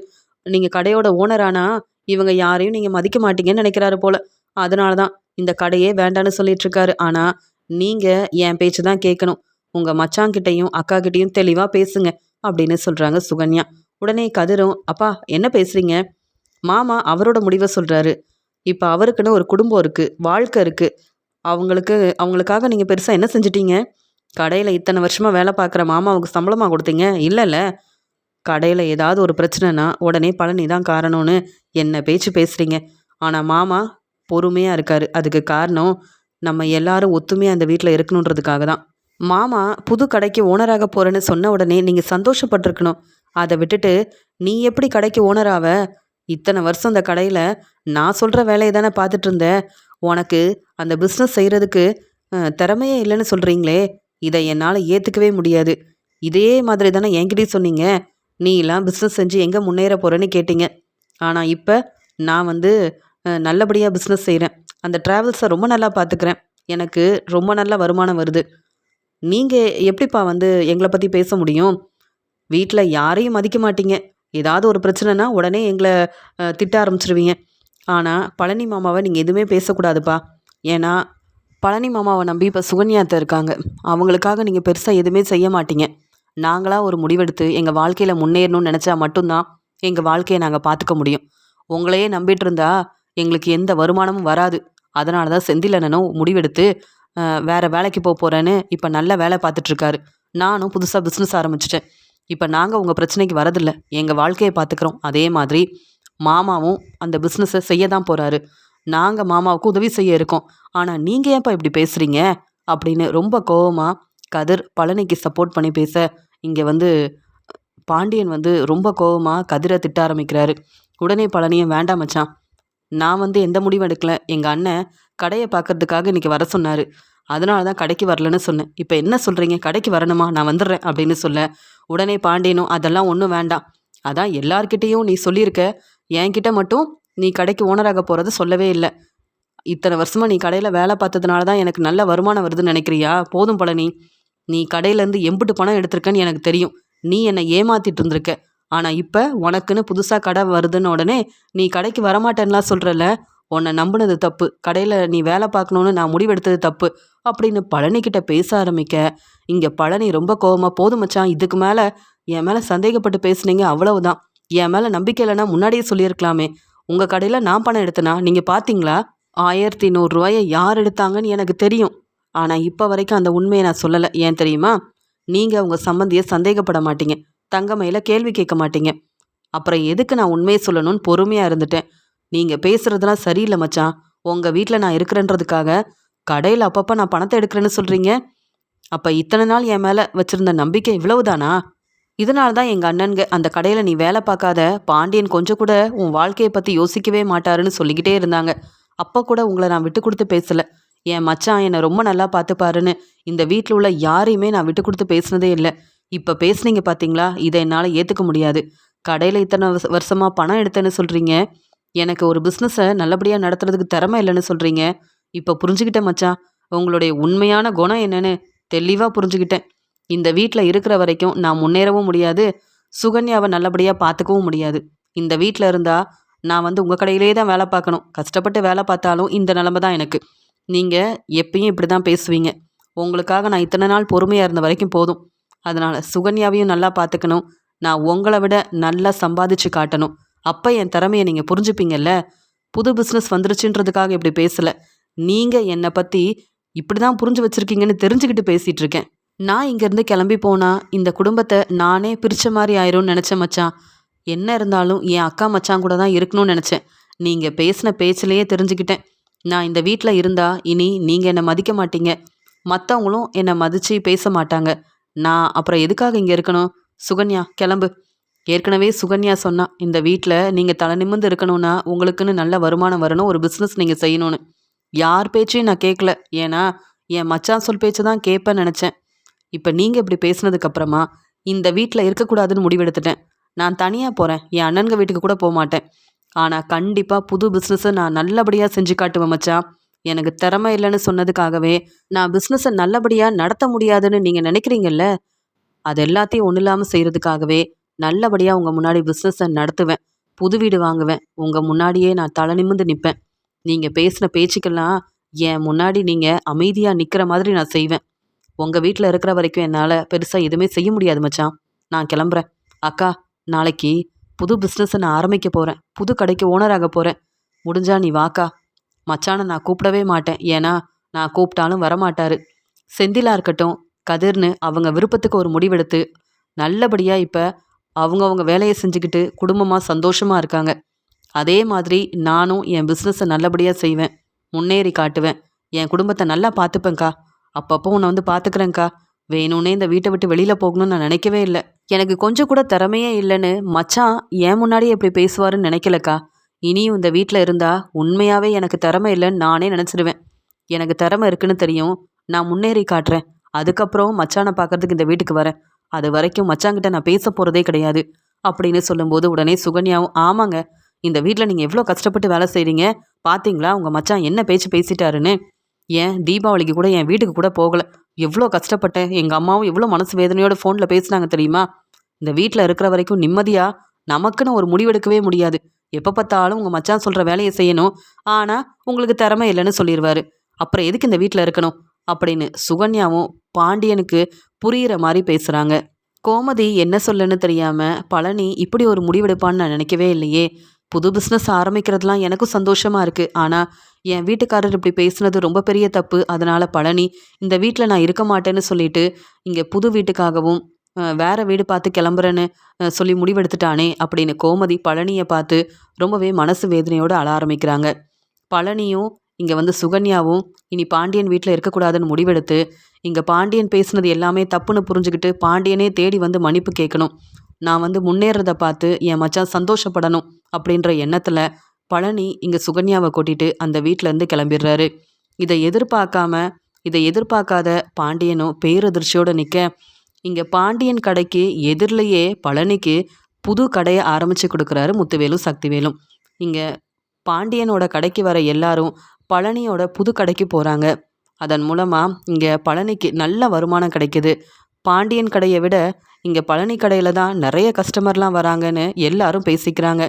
நீங்கள் கடையோட ஓனரானா இவங்க யாரையும் நீங்கள் மதிக்க மாட்டீங்கன்னு நினைக்கிறாரு போல. அதனால தான் இந்த கடையே வேண்டான்னு சொல்லிட்டு இருக்காரு. ஆனால் நீங்கள் என் பேச்சு தான் கேட்கணும். உங்கள் மச்சாங்கிட்டையும் அக்கா கிட்டேயும் தெளிவாக பேசுங்க அப்படின்னு சொல்கிறாங்க சுகன்யா. உடனே கதிரும் அப்பா என்ன பேசுகிறீங்க மாமா அவரோட முடிவை சொல்கிறாரு இப்போ அவருக்குன்னு ஒரு குடும்பம் இருக்குது வாழ்க்கை இருக்குது அவங்களுக்கு அவங்களுக்காக நீங்கள் பெருசாக என்ன செஞ்சிட்டீங்க? கடையில் இத்தனை வருஷமாக வேலை பார்க்குற மாமாவுக்கு சம்பளமாக கொடுத்தீங்க? இல்லைல்ல கடையில் ஏதாவது ஒரு பிரச்சனைனா உடனே பழனி தான் காரணம்னு என்ன பேச்சு பேசுகிறீங்க ஆனால் மாமா பொறுமையாக இருக்கார். அதுக்கு காரணம் நம்ம எல்லாரும் ஒத்துமையாக அந்த வீட்டில் இருக்கணுன்றதுக்காக தான் மாமா புது கடைக்கு ஓனராக போகிறேன்னு சொன்ன உடனே நீங்கள் சந்தோஷப்பட்டிருக்கணும். அதை விட்டுட்டு நீ எப்படி கடைக்கு ஓனராவ இத்தனை வருஷம் அந்த கடையில் நான் சொல்கிற வேலையை தானே பார்த்துட்டு இருந்த? உனக்கு அந்த பிஸ்னஸ் செய்கிறதுக்கு திறமையே இல்லைன்னு சொல்கிறீங்களே இதை என்னால் ஏற்றுக்கவே முடியாது. இதே மாதிரி தானே என்கிட்டயும் சொன்னீங்க. நீ எல்லாம் பிஸ்னஸ் செஞ்சு எங்கே முன்னேற போகிறேன்னு கேட்டீங்க. ஆனால் இப்போ நான் வந்து நல்லபடியாக பிஸ்னஸ் செய்கிறேன் அந்த ட்ராவல்ஸை ரொம்ப நல்லா பார்த்துக்கிறேன் எனக்கு ரொம்ப நல்ல வருமானம் வருது. நீங்கள் எப்படிப்பா வந்து எங்களை பற்றி பேச முடியும்? வீட்டில் யாரையும் மதிக்க மாட்டீங்க. ஏதாவது ஒரு பிரச்சனைனா உடனே எங்களை திட்ட ஆரம்பிச்சிருவீங்க. ஆனால் பழனி மாமாவை நீங்கள் எதுவுமே பேசக்கூடாதுப்பா. ஏன்னா பழனி மாமாவை நம்பி இப்போ சுகன்யாத்த இருக்காங்க. அவங்களுக்காக நீங்கள் பெருசாக எதுவுமே செய்ய மாட்டீங்க. நாங்களாக ஒரு முடிவெடுத்து எங்கள் வாழ்க்கையில் முன்னேறணும்னு நினச்சா மட்டும்தான் எங்கள் வாழ்க்கையை நாங்கள் பார்த்துக்க முடியும். உங்களையே நம்பிட்டு இருந்தா எங்களுக்கு எந்த வருமானமும் வராது. அதனால தான் செந்தில் அண்ணனும் முடிவெடுத்து வேறு வேலைக்கு போக போகிறேன்னு இப்போ நல்ல வேலை பார்த்துட்ருக்காரு. நானும் புதுசாக பிஸ்னஸ் ஆரம்பிச்சிட்டேன். இப்போ நாங்கள் உங்கள் பிரச்சனைக்கு வரதில்லை. எங்கள் வாழ்க்கையை பார்த்துக்குறோம். அதே மாதிரி மாமாவும் அந்த பிஸ்னஸை செய்ய தான் போகிறாரு நாங்கள் மாமாவுக்கு உதவி செய்ய இருக்கோம். ஆனால் நீங்கள் ஏன்ப்பா இப்படி பேசுகிறீங்க அப்படின்னு ரொம்ப கோவமாக கதிர் பழனிக்கு சப்போர்ட் பண்ணி பேச இங்கே வந்து பாண்டியன் வந்து ரொம்ப கோவமாக கதிரை திட்ட ஆரம்பிக்கிறாரு. உடனே பழனியை வேண்டாம் மச்சான். நான் வந்து எந்த முடிவும் எடுக்கலை. எங்கள் அண்ணன் கடையை பார்க்கறதுக்காக இன்றைக்கி வர சொன்னார். அதனால தான் கடைக்கு வரலன்னு சொன்னேன். இப்போ என்ன சொல்கிறீங்க கடைக்கு வரணுமா? நான் வந்துடுறேன் அப்படின்னு சொல்ல உடனே பாண்டியனும் அதெல்லாம் ஒன்றும் வேண்டாம். அதான் எல்லார்கிட்டேயும் நீ சொல்லியிருக்க. என்கிட்ட மட்டும் நீ கடைக்கு ஓனராக போகிறத சொல்லவே இல்லை. இத்தனை வருஷமாக நீ கடையில் வேலை பார்த்ததுனால தான் எனக்கு நல்ல வருமானம் வருதுன்னு நினைக்கிறியா? போதும் பழனி. நீ கடையிலேருந்து எம்பிட்டு பணம் எடுத்திருக்கன்னு எனக்கு தெரியும். நீ என்னை ஏமாத்திட்டு இருந்திருக்க. ஆனால் இப்போ உனக்குன்னு புதுசாக கடை வருதுன்னு உடனே நீ கடைக்கு வரமாட்டேன்லாம் சொல்கிறல்ல உன்னை நம்பினது தப்பு. கடையில் நீ வேலை பார்க்கணுன்னு நான் முடிவெடுத்தது தப்பு. அப்படின்னு பழனிக்கிட்ட பேச ஆரம்பிக்க. இங்கே பழனி ரொம்ப கோவமாக போதும் மச்சான் இதுக்கு மேலே என் மேலே சந்தேகப்பட்டு பேசுனீங்க அவ்வளவுதான். என் மேலே நம்பிக்கை இல்லைன்னா முன்னாடியே சொல்லியிருக்கலாமே. உங்கள் கடையில் நான் பணம் எடுத்தனா நீங்கள் பார்த்தீங்களா? ஆயிரத்தி நூறுரூவாயை யார் எடுத்தாங்கன்னு எனக்கு தெரியும். ஆனால் இப்போ வரைக்கும் அந்த உண்மையை நான் சொல்லலை. ஏன் தெரியுமா? நீங்கள் உங்கள் சம்மந்தியை சந்தேகப்பட மாட்டீங்க. தங்கமையில் கேள்வி கேட்க மாட்டீங்க. அப்புறம் எதுக்கு நான் உண்மையை சொல்லணும்னு பொறுமையாக இருந்துட்டேன். நீங்கள் பேசுகிறதெல்லாம் சரியில்லை மச்சான். உங்கள் வீட்டில் நான் இருக்கிறேன்றதுக்காக கடையில் அப்பப்போ நான் பணத்தை எடுக்கிறேன்னு சொல்கிறீங்க அப்போ இத்தனை நாள் என் மேலே வச்சுருந்த நம்பிக்கை இவ்வளவுதானா? இதனால தான் எங்கள் அண்ணனுங்க அந்த கடையில் நீ வேலை பார்க்காத பாண்டியன் கொஞ்சம் கூட உன் வாழ்க்கையை பற்றி யோசிக்கவே மாட்டாருன்னு சொல்லிக்கிட்டே இருந்தாங்க. அப்போ கூட உங்களை நான் விட்டு கொடுத்து பேசலை. என் மச்சான் என்னை ரொம்ப நல்லா பார்த்துப்பாருன்னு இந்த வீட்டில் உள்ள யாரையுமே நான் விட்டு கொடுத்து பேசினதே இல்லை. இப்போ பேசுனீங்க பார்த்தீங்களா இதை என்னால் ஏற்றுக்க முடியாது. கடையில் இத்தனை வருஷமாக பணம் எடுத்தேன்னு சொல்கிறீங்க எனக்கு ஒரு பிஸ்னஸை நல்லபடியாக நடத்துறதுக்கு திறமை இல்லைன்னு சொல்கிறீங்க இப்போ புரிஞ்சுக்கிட்டேன் மச்சான் உங்களுடைய உண்மையான குணம் என்னன்னு தெளிவாக புரிஞ்சுக்கிட்டேன். இந்த வீட்டில் இருக்கிற வரைக்கும் நான் முன்னேறவும் முடியாது. சுகன்யாவை நல்லபடியாக பார்த்துக்கவும் முடியாது. இந்த வீட்டில் இருந்தால் நான் வந்து உங்கள் கடையிலே தான் வேலை பார்க்கணும். கஷ்டப்பட்டு வேலை பார்த்தாலும் இந்த நிலமை தான் எனக்கு. நீங்கள் எப்பயும் இப்படி தான் பேசுவீங்க. உங்களுக்காக நான் இத்தனை நாள் பொறுமையாக இருந்த வரைக்கும் போதும். அதனால் சுகன்யாவையும் நல்லா பார்த்துக்கணும் நான் உங்களை விட நல்லா சம்பாதிச்சு காட்டணும். அப்போ என் திறமையை நீங்கள் புரிஞ்சுப்பீங்கல்ல? புது பிஸ்னஸ் வந்துருச்சுன்றதுக்காக இப்படி பேசலை. நீங்கள் என்னை பற்றி இப்படி தான் புரிஞ்சு வச்சுருக்கீங்கன்னு தெரிஞ்சுக்கிட்டு பேசிகிட்டு இருக்கேன். நான் இங்கேருந்து கிளம்பி போனால் இந்த குடும்பத்தை நானே பிரித்த மாதிரி ஆயிரும்னு நினச்சேன் மச்சான். என்ன இருந்தாலும் என் அக்கா மச்சான் கூட தான் இருக்கணும்னு நினச்சேன். நீங்கள் பேசின பேச்சிலேயே தெரிஞ்சுக்கிட்டேன். நான் இந்த வீட்டில் இருந்தால் இனி நீங்கள் என்னை மதிக்க மாட்டீங்க. மற்றவங்களும் என்னை மதித்து பேச மாட்டாங்க. நான் அப்புறம் எதுக்காக இங்கே இருக்கணும்? சுகன்யா கிளம்பு. ஏற்கனவே சுகன்யா சொன்னா இந்த வீட்டில் நீங்கள் தலை நிமிர்ந்து இருக்கணும்னா உங்களுக்குன்னு நல்ல வருமானம் வரணும் ஒரு பிஸ்னஸ் நீங்கள் செய்யணும்னு. யார் பேச்சையும் நான் கேட்கல ஏன்னா என் மச்சான் சொல் பேச்சு தான் கேட்பேன்னு நினச்சேன். இப்போ நீங்கள் இப்படி பேசுனதுக்கப்புறமா இந்த வீட்டில் இருக்கக்கூடாதுன்னு முடிவெடுத்துட்டேன். நான் தனியாக போகிறேன் என் அண்ணன்க வீட்டுக்கு கூட போக மாட்டேன் ஆனால் கண்டிப்பாக புது பிஸ்னஸை நான் நல்லபடியாக செஞ்சு காட்டுவேன் மச்சான். எனக்கு திறமை இல்லைன்னு சொன்னதுக்காகவே நான் பிஸ்னஸை நல்லபடியாக நடத்த முடியாதுன்னு நீங்கள் நினைக்கிறீங்கல்ல? அது எல்லாத்தையும் ஒன்றும் இல்லாமல் செய்கிறதுக்காகவே நல்லபடியாக உங்கள் முன்னாடி பிஸ்னஸை நடத்துவேன். புது வீடு வாங்குவேன். உங்கள் முன்னாடியே நான் தலை நிமிந்து நிற்பேன் நீங்கள் பேசின பேச்சுக்கெல்லாம் என் முன்னாடி நீங்கள் அமைதியாக நிற்கிற மாதிரி நான் செய்வேன். உங்கள் வீட்டில் இருக்கிற வரைக்கும் என்னால் பெருசாக எதுவுமே செய்ய முடியாது மச்சான். நான் கிளம்புறேன். அக்கா நாளைக்கு புது பிஸ்னஸை நான் ஆரம்பிக்க போகிறேன் புது கடைக்கு ஓனராக போகிறேன் முடிஞ்சா நீ வாக்கா. மச்சானை நான் கூப்பிடவே மாட்டேன். ஏன்னா நான் கூப்பிட்டாலும் வரமாட்டாரு. செந்திலா இருக்கட்டும் கதிர்னு அவங்க விருப்பத்துக்கு ஒரு முடிவெடுத்து நல்லபடியாக இப்போ அவங்கவுங்க வேலையை செஞ்சுக்கிட்டு குடும்பமாக சந்தோஷமாக இருக்காங்க. அதே மாதிரி நானும் என் பிஸ்னஸை நல்லபடியாக செய்வேன். முன்னேறி காட்டுவேன். என் குடும்பத்தை நல்லா பார்த்துப்பேன்க்கா. அப்பப்போ உன்னை வந்து பார்த்துக்கிறேன்க்கா. வேணும்னே இந்த வீட்டை விட்டு வெளியில் போகணும்னு நான் நினைக்கவே இல்லை. எனக்கு கொஞ்சம் கூட திறமையே இல்லைன்னு மச்சான் ஏன் முன்னாடியே இப்படி பேசுவாருன்னு நினைக்கலக்கா. இனியும் இந்த வீட்டில் இருந்தால் உண்மையாகவே எனக்கு திறமை இல்லைன்னு நானே நினச்சிடுவேன் எனக்கு திறமை இருக்குன்னு தெரியும். நான் முன்னேறி காட்டுறேன். அதுக்கப்புறம் மச்சானை பார்க்கறதுக்கு இந்த வீட்டுக்கு வரேன். அது வரைக்கும் மச்சாங்கிட்ட நான் பேச போகிறதே கிடையாது. அப்படின்னு சொல்லும்போது உடனே சுகன்யாவும் ஆமாங்க இந்த வீட்டில் நீங்கள் எவ்வளோ கஷ்டப்பட்டு வேலை செய்கிறீங்க பார்த்தீங்களா உங்கள் மச்சான் என்ன பேச்சு பேசிட்டாருன்னு? ஏன் தீபாவளிக்கு கூட என் வீட்டுக்கு கூட போகலை. எவ்வளோ கஷ்டப்பட்டேன். எங்கள் அம்மாவும் எவ்வளோ மனசு வேதனையோட ஃபோனில் பேசுனாங்க தெரியுமா? இந்த வீட்டில் இருக்கிற வரைக்கும் நிம்மதியாக நமக்குன்னு ஒரு முடிவெடுக்கவே முடியாது. எப்போ பார்த்தாலும் உங்கள் மச்சான் சொல்கிற வேலையை செய்யணும். ஆனால் உங்களுக்கு திறமை இல்லைன்னு சொல்லிடுவார் அப்புறம் எதுக்கு இந்த வீட்டில் இருக்கணும்? அப்படின்னு சுகன்யாவும் பாண்டியனுக்கு புரிகிற மாதிரி பேசுகிறாங்க கோமதி என்ன சொல்லுன்னு தெரியாமல் பழனி இப்படி ஒரு முடிவெடுப்பான்னு நான் நினைக்கவே இல்லையே. புது பிஸ்னஸ் ஆரம்பிக்கிறதுலாம் எனக்கும் சந்தோஷமாக இருக்குது ஆனால் என் வீட்டுக்காரர் இப்படி பேசுனது ரொம்ப பெரிய தப்பு. அதனால் பழனி இந்த வீட்டில் நான் இருக்க மாட்டேன்னு சொல்லிட்டு இங்கே புது வீட்டுக்காகவும் வேற வீடு பார்த்து கிளம்புறேன்னு சொல்லி முடிவெடுத்துட்டானே அப்படின்னு கோமதி பழனியை பார்த்து ரொம்பவே மனசு வேதனையோடு அழ ஆரம்பிக்கிறாங்க. பழனியும் இங்கே வந்து சுகன்யாவும் இனி பாண்டியன் வீட்டில் இருக்கக்கூடாதுன்னு முடிவெடுத்து இங்கே பாண்டியன் பேசுனது எல்லாமே தப்புன்னு புரிஞ்சுக்கிட்டு பாண்டியனே தேடி வந்து மன்னிப்பு கேட்கணும். நான் வந்து முன்னேறத பார்த்து என் மச்சான் சந்தோஷப்படணும் அப்படின்ற எண்ணத்தில் பழனி இங்கே சுகன்யாவை கூட்டிட்டு அந்த வீட்டிலேருந்து கிளம்பிடுறாரு. இதை எதிர்பார்க்காம இதை எதிர்பார்க்காத பாண்டியனும் பேரதிர்ச்சியோடு நிற்க இங்கே பாண்டியன் கடைக்கு எதிரிலேயே பழனிக்கு புது கடையை ஆரம்பித்து கொடுக்குறாரு முத்துவேலும் சக்திவேலும் இங்கே பாண்டியனோட கடைக்கு வர எல்லாரும் பழனியோட புது கடைக்கு போகிறாங்க அதன் மூலமாக இங்கே பழனிக்கு நல்ல வருமானம் கிடைக்குது. பாண்டியன் கடையை விட இங்கே பழனி கடையில் தான் நிறைய கஸ்டமர்லாம் வராங்கன்னு எல்லாரும் பேசிக்கிறாங்க.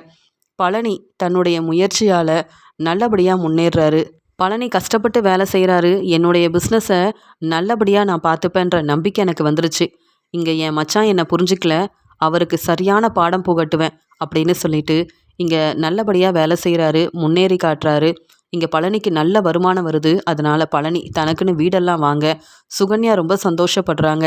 பழனி தன்னுடைய முயற்சியால் நல்லபடியாக முன்னேறாரு. பழனி கஷ்டப்பட்டு வேலை செய்கிறாரு என்னுடைய பிஸ்னஸை நல்லபடியாக நான் பார்த்துப்பேன்ற நம்பிக்கை எனக்கு வந்துருச்சு. இங்கே என் மச்சான் என்னை புரிஞ்சுக்கல. அவருக்கு சரியான பாடம் புகட்டுவேன் அப்படின்னு சொல்லிட்டு இங்கே நல்லபடியாக வேலை செய்கிறாரு முன்னேறி காட்டுறாரு. இங்கே பழனிக்கு நல்ல வருமானம் வருது. அதனால் பழனி தனக்குன்னு வீடெல்லாம் வாங்க சுகன்யா ரொம்ப சந்தோஷப்படுறாங்க.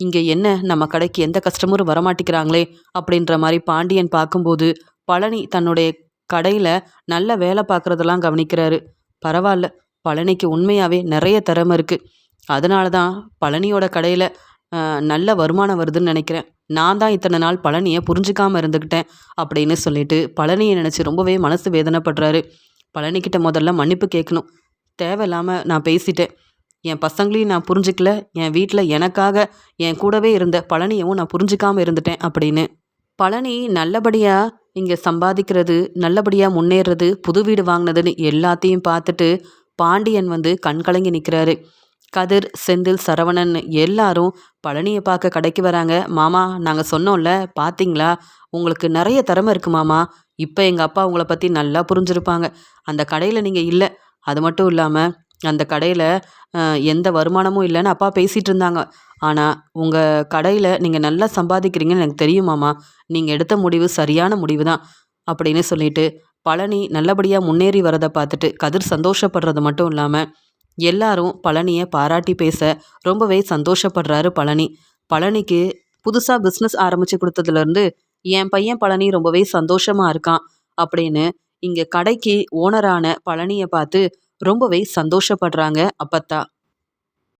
இங்கே என்ன நம்ம கடைக்கு எந்த கஸ்டமரும் வரமாட்டேங்கிறாங்களே அப்படின்ற மாதிரி பாண்டியன் பார்க்கும்போது பழனி தன்னுடைய கடையில் நல்ல வேலை பார்க்குறதெல்லாம் கவனிக்கிறாரு. பரவாயில்ல பழனிக்கு உண்மையாகவே நிறைய திறமை இருக்குது அதனால தான் பழனியோட கடையில் நல்ல வருமானம் வருதுன்னு நினைக்கிறேன். நான் தான் இத்தனை நாள் பழனியை புரிஞ்சுக்காமல் இருந்துக்கிட்டேன் அப்படின்னு சொல்லிட்டு பழனியை நினச்சி ரொம்பவே மனசு வேதனைப்படுறாரு. பழனிக்கிட்ட முதல்ல மன்னிப்பு கேட்கணும். தேவையில்லாமல் நான் பேசிட்டேன். என் பசங்களையும் நான் புரிஞ்சுக்கல என் வீட்டில் எனக்காக என் கூடவே இருந்த பழனியவும் நான் புரிஞ்சிக்காமல் இருந்துட்டேன் அப்படின்னு. பழனி நல்லபடியாக இங்கே சம்பாதிக்கிறது நல்லபடியாக முன்னேறது புது வீடு வாங்கினதுன்னு எல்லாத்தையும் பார்த்துட்டு பாண்டியன் வந்து கண்கலங்கி நிற்கிறாரு கதிர் செந்தில் சரவணன் எல்லாரும் பழனியை பார்க்க கடைக்கு வராங்க. மாமா நாங்கள் சொன்னோம்ல பார்த்தீங்களா உங்களுக்கு நிறைய திறமை இருக்குது மாமா. இப்போ எங்கள் அப்பா உங்களை பற்றி நல்லா புரிஞ்சிருப்பாங்க. அந்த கடையில் நீங்கள் இல்லை. அது மட்டும் இல்லாமல் அந்த கடையில் எந்த வருமானமும் இல்லைன்னு அப்பா பேசிகிட்டு இருந்தாங்க ஆனால் உங்கள் கடையில் நீங்கள் நல்லா சம்பாதிக்கிறீங்கன்னு எனக்கு தெரியுமாம்மா நீங்கள் எடுத்த முடிவு சரியான முடிவு தான் அப்படின்னு சொல்லிட்டு பழனி நல்லபடியாக முன்னேறி வரதை பார்த்துட்டு கதிர் சந்தோஷப்படுறது மட்டும் இல்லாமல் எல்லாரும் பழனியை பாராட்டி பேச ரொம்பவே சந்தோஷப்படுறாரு பழனி. பழனிக்கு புதுசாக பிஸ்னஸ் ஆரம்பித்து கொடுத்ததுலேருந்து என் பையன் பழனி ரொம்பவே சந்தோஷமாக இருக்கான் அப்படின்னு இங்கே கடைக்கு ஓனரான பழனியை பார்த்து ரொம்பவே சந்தோஷப்படுறாங்க அப்பத்தா.